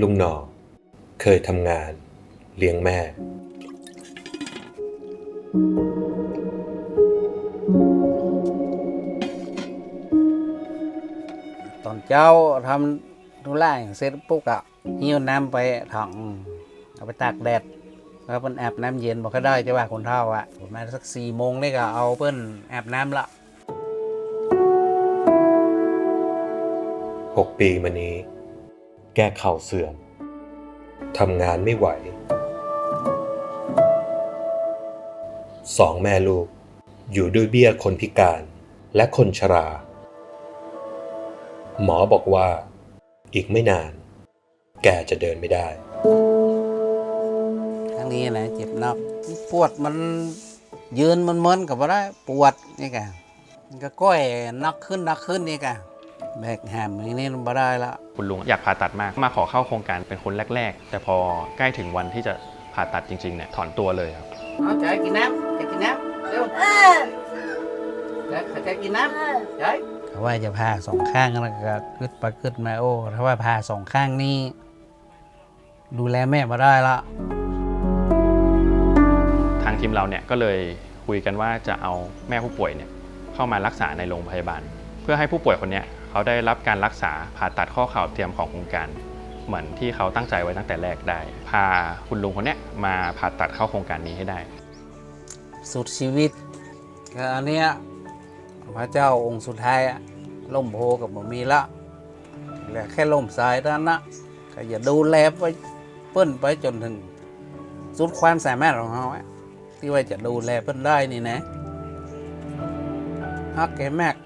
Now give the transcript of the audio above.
ลุงหนอเคยทำงาน เลี้ยงแม่ ตอนเจ้าทำธุระอย่างเสร็จปุ๊บอะหิ้วน้ำไปถังเอาไปตากแดดแล้วเปิ้นอาบน้ำเย็นบอกก็ได้จะว่าคนเท่าอะประมาณสักสี่โมงนี่ก็เอาเปิ้นอาบน้ำละ6ปีมานี้ แก้เข่าเสื่อมทำงานไม่ไหว สองแม่ลูก อยู่ด้วยเบี้ยคนพิการและคนชรา หมอบอกว่า อีกไม่นาน แกจะเดินไม่ได้ครั้งนี้นะเจ็บนักปวดมันยืนมันเมินกับว่าได้ปวดนี่กก็ก้อยนักขึ้นนักขึ้นนี่ก แบกแฮมอย่างนี้มันบ่ได้ละ คุณลุงอยากผ่าตัดมาก มาขอเข้าโครงการเป็นคนแรก ๆ แต่พอใกล้ถึงวันที่จะผ่าตัดจริงๆเนี่ยถอนตัวเลยครับ เอาใจกินน้ำจะกินน้ำเร็วใจใจกินน้ำใจเขาว่าจะผ่าสองข้างแล้วก็ขึ้นไปขึ้นมาโอ้ถ้าว่าผ่าสองข้างนี่ดูแลแม่มาได้ละทางทีมเราเนี่ยก็เลยคุยกันว่าจะเอาแม่ผู้ป่วยเนี่ยเข้ามารักษาในโรงพยาบาล เพื่อให้ผู้ป่วยคนเนี้ย เขาได้รับการรักษาผ่าตัดข้อเข่าเทียมของโครงการ เหมือนที่เขาตั้งใจไว้ตั้งแต่แรกได้ พาคุณลุงคนเนี้ยมาผ่าตัดเข้าโครงการนี้ให้ได้ สุดชีวิตก็อันเนี้ยพระเจ้าองค์สุดท้ายล่มโพกับบ่มีละเหลือแค่ล่มทรายเท่านั้นนะก็อย่าดูแลไปเปิ้นไปจนถึงสุดความสามารถของเขาที่ว่าจะดูแลเปิ้นได้นี่นะฮักแกแมก